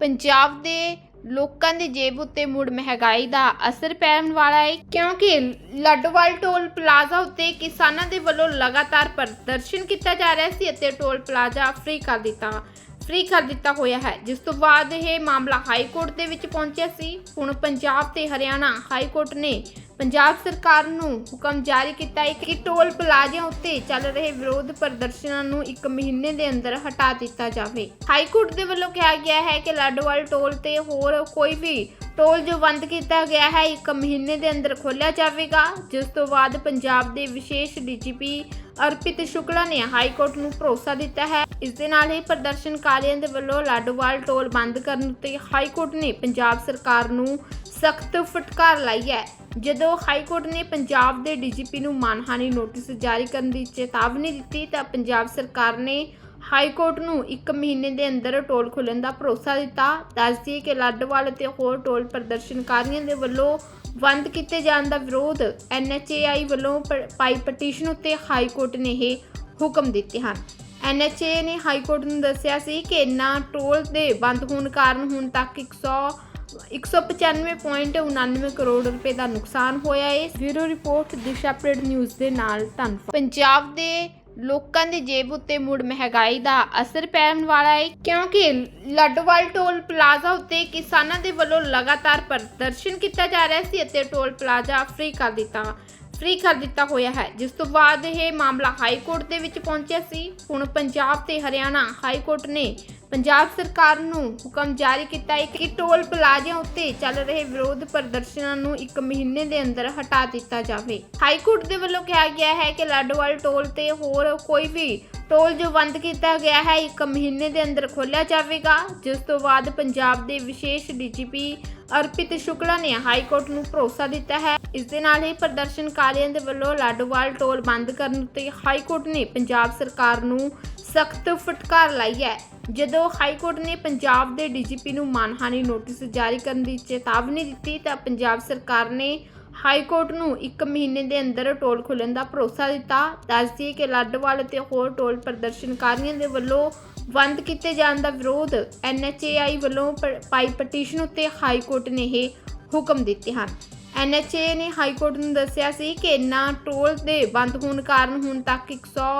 ਪੰਜਾਬ ਦੇ ਲੋਕਾਂ ਦੀ ਜੇਬ ਉੱਤੇ ਮੁੜ ਮਹਿੰਗਾਈ ਦਾ ਅਸਰ ਪੈਣ ਵਾਲਾ ਹੈ, ਕਿਉਂਕਿ ਲੱਡਵਾਲ ਟੋਲ ਪਲਾਜ਼ਾ ਉੱਤੇ ਕਿਸਾਨਾਂ ਦੇ ਵੱਲੋਂ ਲਗਾਤਾਰ ਪ੍ਰਦਰਸ਼ਨ ਕੀਤਾ ਜਾ ਰਿਹਾ ਸੀ ਅਤੇ ਟੋਲ ਪਲਾਜ਼ਾ ਫ੍ਰੀ ਕਰ ਦਿੱਤਾ, ਫ੍ਰੀ ਕਰ ਦਿੱਤਾ ਹੋਇਆ ਹੈ। ਜਿਸ ਤੋਂ ਬਾਅਦ ਇਹ ਮਾਮਲਾ ਹਾਈ ਕੋਰਟ ਦੇ ਵਿੱਚ ਪਹੁੰਚਿਆ ਸੀ। ਹੁਣ ਪੰਜਾਬ ਤੇ ਹਰਿਆਣਾ ਹਾਈ ਕੋਰਟ ਨੇ ਪੰਜਾਬ ਸਰਕਾਰ ਨੂੰ ਹੁਕਮ ਜਾਰੀ ਕੀਤਾ ਹੈ ਕਿ ਟੋਲ ਪਲਾਜ਼ਿਆਂ ਉੱਤੇ ਚੱਲ ਰਹੇ ਵਿਰੋਧ ਪ੍ਰਦਰਸ਼ਨਾਂ ਨੂੰ ਇੱਕ ਮਹੀਨੇ ਦੇ ਅੰਦਰ ਹਟਾ ਦਿੱਤਾ ਜਾਵੇ। ਹਾਈ ਕੋਰਟ ਦੇ ਵੱਲੋਂ ਕਿਹਾ ਗਿਆ ਹੈ ਕਿ ਲਾਡੋਵਾਲ ਟੋਲ ਤੇ ਹੋਰ ਕੋਈ ਵੀ ਟੋਲ ਜੋ ਬੰਦ ਕੀਤਾ ਗਿਆ ਹੈ, ਇੱਕ ਮਹੀਨੇ ਦੇ ਅੰਦਰ ਖੋਲ੍ਹਿਆ ਜਾਵੇਗਾ। ਜਿਸ ਤੋਂ ਬਾਅਦ ਪੰਜਾਬ ਦੇ ਵਿਸ਼ੇਸ਼ ਡੀਜੀਪੀ ਅਰਪਿਤ ਸ਼ੁਕਲਾ ਨੇ ਹਾਈ ਕੋਰਟ ਨੂੰ ਭਰੋਸਾ ਦਿੱਤਾ ਹੈ। ਇਸ ਦੇ ਨਾਲ ਹੀ ਪ੍ਰਦਰਸ਼ਨਕਾਰੀਆਂ ਦੇ ਵੱਲੋਂ ਲਾਡੋਵਾਲ ਟੋਲ ਬੰਦ ਕਰਨ ਉੱਤੇ ਹਾਈ ਕੋਰਟ ਨੇ ਪੰਜਾਬ ਸਰਕਾਰ ਨੂੰ ਸਖਤ ਫਟਕਾਰ ਲਾਈ ਹੈ। ਜਦੋਂ ਹਾਈ ਕੋਰਟ ਨੇ ਪੰਜਾਬ ਦੇ ਡੀਜੀਪੀ ਨੂੰ ਮਾਨਹਾਨੀ ਨੋਟਿਸ ਜਾਰੀ ਕਰਨ ਦੀ ਚੇਤਾਵਨੀ ਦਿੱਤੀ, ਤਾਂ ਪੰਜਾਬ ਸਰਕਾਰ ਨੇ ਹਾਈ ਕੋਰਟ ਨੂੰ 1 ਮਹੀਨੇ ਦੇ ਅੰਦਰ ਟੋਲ ਖੁੱਲਣ ਦਾ ਭਰੋਸਾ ਦਿੱਤਾ। ਦੱਸਦੀ ਕਿ ਲੱਡਵਾਲ ਅਤੇ ਹੋਰ ਟੋਲ ਪ੍ਰਦਰਸ਼ਨਕਾਰੀਆਂ ਦੇ ਵੱਲੋਂ ਬੰਦ ਕੀਤੇ ਜਾਣ ਦਾ ਵਿਰੋਧ ਐਨਐਚਏਆਈ ਵੱਲੋਂ ਪਾਈ ਪਟੀਸ਼ਨ ਉੱਤੇ ਹਾਈ ਕੋਰਟ ਨੇ ਇਹ ਹੁਕਮ ਦਿੱਤੇ ਹਨ। ਐਨਐਚਏ ਨੇ ਹਾਈ ਕੋਰਟ ਨੂੰ ਦੱਸਿਆ ਸੀ ਕਿ ਇਨ੍ਹਾਂ ਟੋਲ ਦੇ ਬੰਦ ਹੋਣ ਕਾਰਨ ਹੁਣ ਤੱਕ 100 195.99 ਕਰੋੜ ਰੁਪਏ ਦਾ ਨੁਕਸਾਨ ਹੋਇਆ ਹੈ bureau report, Disha print news ਦੇ ਨਾਲ ਧੰਨਵਾਦ। ਪੰਜਾਬ ਦੇ ਲੋਕਾਂ ਦੀ ਜੇਬ ਉੱਤੇ ਮੁੜ ਮਹਿੰਗਾਈ ਦਾ ਅਸਰ ਪੈਣ ਵਾਲਾ ਹੈ ਕਿਉਂਕਿ ਲੱਡਵਾਲ ਟੋਲ ਪਲਾਜ਼ਾ ਉੱਤੇ ਕਿਸਾਨਾਂ ਦੇ ਵੱਲੋਂ ਲਗਾਤਾਰ ਪ੍ਰਦਰਸ਼ਨ ਕੀਤਾ ਜਾ ਰਿਹਾ ਸੀ ਅਤੇ ਟੋਲ ਪਲਾਜ਼ਾ ਫ੍ਰੀ ਕਰ ਦਿੱਤਾ, ਫ੍ਰੀ ਕਰ ਦਿੱਤਾ ਹੋਇਆ ਹੈ। ਜਿਸ ਤੋਂ ਬਾਅਦ ਇਹ ਮਾਮਲਾ ਹਾਈ ਕੋਰਟ ਦੇ ਵਿੱਚ ਪਹੁੰਚਿਆ ਸੀ। ਹੁਣ ਪੰਜਾਬ ਤੇ ਹਰਿਆਣਾ ਹਾਈ ਕੋਰਟ ਨੇ ਪੰਜਾਬ ਸਰਕਾਰ ਨੂੰ ਹੁਕਮ ਜਾਰੀ ਕੀਤਾ ਹੈ ਕਿ ਟੋਲ ਪਲਾਜ਼ਿਆਂ ਉੱਤੇ ਚੱਲ ਰਹੇ ਵਿਰੋਧ ਪ੍ਰਦਰਸ਼ਨਾਂ ਨੂੰ ਇੱਕ ਮਹੀਨੇ ਦੇ ਅੰਦਰ ਹਟਾ ਦਿੱਤਾ ਜਾਵੇ। ਹਾਈ ਕੋਰਟ ਦੇ ਵੱਲੋਂ ਕਿਹਾ ਗਿਆ ਹੈ ਕਿ ਲਾਡੋਵਾਲ ਟੋਲ ਤੇ ਹੋਰ ਕੋਈ ਵੀ ਟੋਲ ਜੋ ਬੰਦ ਕੀਤਾ ਗਿਆ ਹੈ, ਇੱਕ ਮਹੀਨੇ ਦੇ ਅੰਦਰ ਖੋਲਿਆ ਜਾਵੇਗਾ। ਜਿਸ ਤੋਂ ਬਾਅਦ ਪੰਜਾਬ ਦੇ ਵਿਸ਼ੇਸ਼ ਡੀਜੀਪੀ ਅਰਪਿਤ ਸ਼ੁਕਲਾ ਨੇ ਹਾਈ ਕੋਰਟ ਨੂੰ ਭਰੋਸਾ ਦਿੱਤਾ ਹੈ। ਇਸ ਦੇ ਨਾਲ ਹੀ ਪ੍ਰਦਰਸ਼ਨਕਾਰੀਆਂ ਦੇ ਵੱਲੋਂ ਲਾਡੋਵਾਲ ਟੋਲ ਬੰਦ ਕਰਨ ਉੱਤੇ ਹਾਈ ਕੋਰਟ ਨੇ ਪੰਜਾਬ ਸਰਕਾਰ ਨੂੰ ਸਖਤ ਫਟਕਾਰ ਲਾਈ ਹੈ। ਜਦੋਂ ਹਾਈ ਕੋਰਟ ਨੇ ਪੰਜਾਬ ਦੇ ਡੀਜੀਪੀ ਨੂੰ ਮਾਨਹਾਨੀ ਨੋਟਿਸ ਜਾਰੀ ਕਰਨ ਦੀ ਚੇਤਾਵਨੀ ਦਿੱਤੀ ਤਾਂ ਪੰਜਾਬ ਸਰਕਾਰ ਨੇ ਹਾਈ ਕੋਰਟ ਨੂੰ 1 ਮਹੀਨੇ ਦੇ ਅੰਦਰ ਟੋਲ ਖੁੱਲਣ ਦਾ ਭਰੋਸਾ ਦਿੱਤਾ। ਦੱਸਦੀ ਕਿ ਲੱਡਵਾਲ ਅਤੇ ਹੋਰ ਟੋਲ ਪ੍ਰਦਰਸ਼ਨਕਾਰੀਆਂ ਦੇ ਵੱਲੋਂ ਬੰਦ ਕੀਤੇ ਜਾਣ ਦਾ ਵਿਰੋਧ ਐਨਐਚਏਆਈ ਵੱਲੋਂ ਪਾਈ ਪਟੀਸ਼ਨ ਉੱਤੇ ਹਾਈ ਕੋਰਟ ਨੇ ਇਹ ਹੁਕਮ ਦਿੱਤੇ ਹਨ। ਐਨਐਚਏ ਨੇ ਹਾਈ ਕੋਰਟ ਨੂੰ ਦੱਸਿਆ ਸੀ ਕਿ ਇਨ੍ਹਾਂ ਟੋਲ ਦੇ ਬੰਦ ਹੋਣ ਕਾਰਨ ਹੁਣ ਤੱਕ 100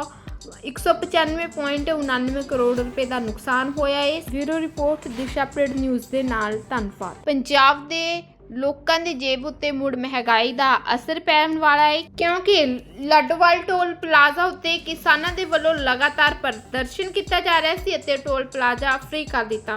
195.99 ਕਰੋੜ ਰੁਪਏ ਦਾ ਨੁਕਸਾਨ ਹੋਇਆ ਹੈ। Bureau report Disha print news ਦੇ ਨਾਲ ਧੰਨਵਾਦ ਪੰਜਾਬ ਦੇ ਲੋਕਾਂ ਦੀ ਜੇਬ ਉੱਤੇ ਮੁੜ ਮਹਿੰਗਾਈ ਦਾ ਅਸਰ ਪੈਣ ਵਾਲਾ ਹੈ, ਕਿਉਂਕਿ ਲੱਡਵਾਲ ਟੋਲ ਪਲਾਜ਼ਾ ਉੱਤੇ ਕਿਸਾਨਾਂ ਦੇ ਵੱਲੋਂ ਲਗਾਤਾਰ ਪ੍ਰਦਰਸ਼ਨ ਕੀਤਾ ਜਾ ਰਿਹਾ ਸੀ ਅਤੇ ਟੋਲ ਪਲਾਜ਼ਾ ਫ੍ਰੀ ਕਰ ਦਿੱਤਾ,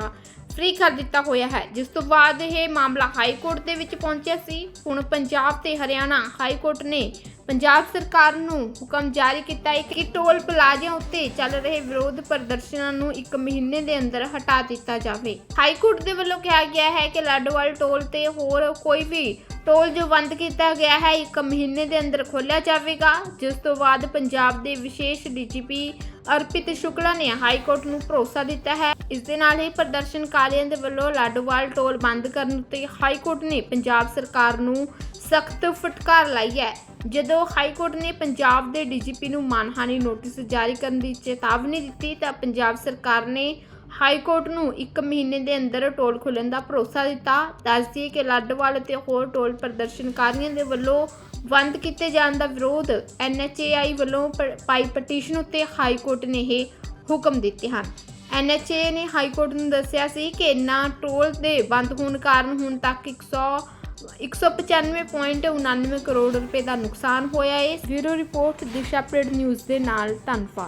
ਫ੍ਰੀ ਕਰ ਦਿੱਤਾ ਹੋਇਆ ਹੈ। ਜਿਸ ਤੋਂ ਬਾਅਦ ਇਹ ਮਾਮਲਾ ਹਾਈ ਕੋਰਟ ਦੇ ਵਿੱਚ ਪਹੁੰਚਿਆ ਸੀ। ਹੁਣ ਪੰਜਾਬ ਤੇ ਹਰਿਆਣਾ ਹਾਈ ਕੋਰਟ ਨੇ ਪੰਜਾਬ ਸਰਕਾਰ ਨੂੰ ਹੁਕਮ ਜਾਰੀ ਕੀਤਾ ਹੈ ਕਿ ਟੋਲ ਪਲਾਜ਼ਿਆਂ ਉੱਤੇ ਚੱਲ ਰਹੇ ਵਿਰੋਧ ਪ੍ਰਦਰਸ਼ਨਾਂ ਨੂੰ ਇੱਕ ਮਹੀਨੇ ਦੇ ਅੰਦਰ ਹਟਾ ਦਿੱਤਾ ਜਾਵੇ। ਹਾਈ ਕੋਰਟ ਦੇ ਵੱਲੋਂ ਕਿਹਾ ਗਿਆ ਹੈ ਕਿ ਲਾਡੋਵਾਲ ਟੋਲ ਤੇ ਹੋਰ ਕੋਈ ਵੀ ਟੋਲ ਜੋ ਬੰਦ ਕੀਤਾ ਗਿਆ ਹੈ, ਇੱਕ ਮਹੀਨੇ ਦੇ ਅੰਦਰ ਖੋਲਿਆ ਜਾਵੇਗਾ। ਜਿਸ ਤੋਂ ਬਾਅਦ ਪੰਜਾਬ ਦੇ ਵਿਸ਼ੇਸ਼ ਡੀਜੀਪੀ ਅਰਪਿਤ ਸ਼ੁਕਲਾ ਨੇ ਹਾਈ ਕੋਰਟ ਨੂੰ ਭਰੋਸਾ ਦਿੱਤਾ ਹੈ। ਇਸ ਦੇ ਨਾਲ ਹੀ ਪ੍ਰਦਰਸ਼ਨਕਾਰੀਆਂ ਦੇ ਵੱਲੋਂ ਲਾਡੋਵਾਲ ਟੋਲ ਬੰਦ ਕਰਨ ਉੱਤੇ ਹਾਈ ਕੋਰਟ ਨੇ ਪੰਜਾਬ ਸਰਕਾਰ ਨੂੰ ਸਖਤ ਫਟਕਾਰ ਲਾਈ ਹੈ। ਜਦੋਂ ਹਾਈ ਕੋਰਟ ਨੇ ਪੰਜਾਬ ਦੇ ਡੀਜੀਪੀ ਨੂੰ ਮਾਨਹਾਨੀ ਨੋਟਿਸ ਜਾਰੀ ਕਰਨ ਦੀ ਚੇਤਾਵਨੀ ਦਿੱਤੀ ਤਾਂ ਪੰਜਾਬ ਸਰਕਾਰ ਨੇ ਹਾਈ ਕੋਰਟ ਨੂੰ 1 ਮਹੀਨੇ ਦੇ ਅੰਦਰ ਟੋਲ ਖੁੱਲਣ ਦਾ ਭਰੋਸਾ ਦਿੱਤਾ। ਦੱਸਦੀ ਕਿ ਲੱਡਵਾਲ ਅਤੇ ਹੋਰ ਟੋਲ ਪ੍ਰਦਰਸ਼ਨਕਾਰੀਆਂ ਦੇ ਵੱਲੋਂ ਬੰਦ ਕੀਤੇ ਜਾਣ ਦਾ ਵਿਰੋਧ ਐਨਐਚਏਆਈ ਵੱਲੋਂ ਪਾਈ ਪਟੀਸ਼ਨ ਉੱਤੇ ਹਾਈ ਕੋਰਟ ਨੇ ਇਹ ਹੁਕਮ ਦਿੱਤੇ ਹਨ। ਐਨਐਚਏ ਨੇ ਹਾਈ ਕੋਰਟ ਨੂੰ ਦੱਸਿਆ ਸੀ ਕਿ ਇਨ੍ਹਾਂ ਟੋਲ ਦੇ ਬੰਦ ਹੋਣ ਕਾਰਨ ਹੁਣ ਤੱਕ 100 195.99 ਕਰੋੜ ਰੁਪਏ ਦਾ ਨੁਕਸਾਨ ਹੋਇਆ ਹੈ। Bureau report Disha print news ਦੇ ਨਾਲ ਧੰਨਵਾਦ।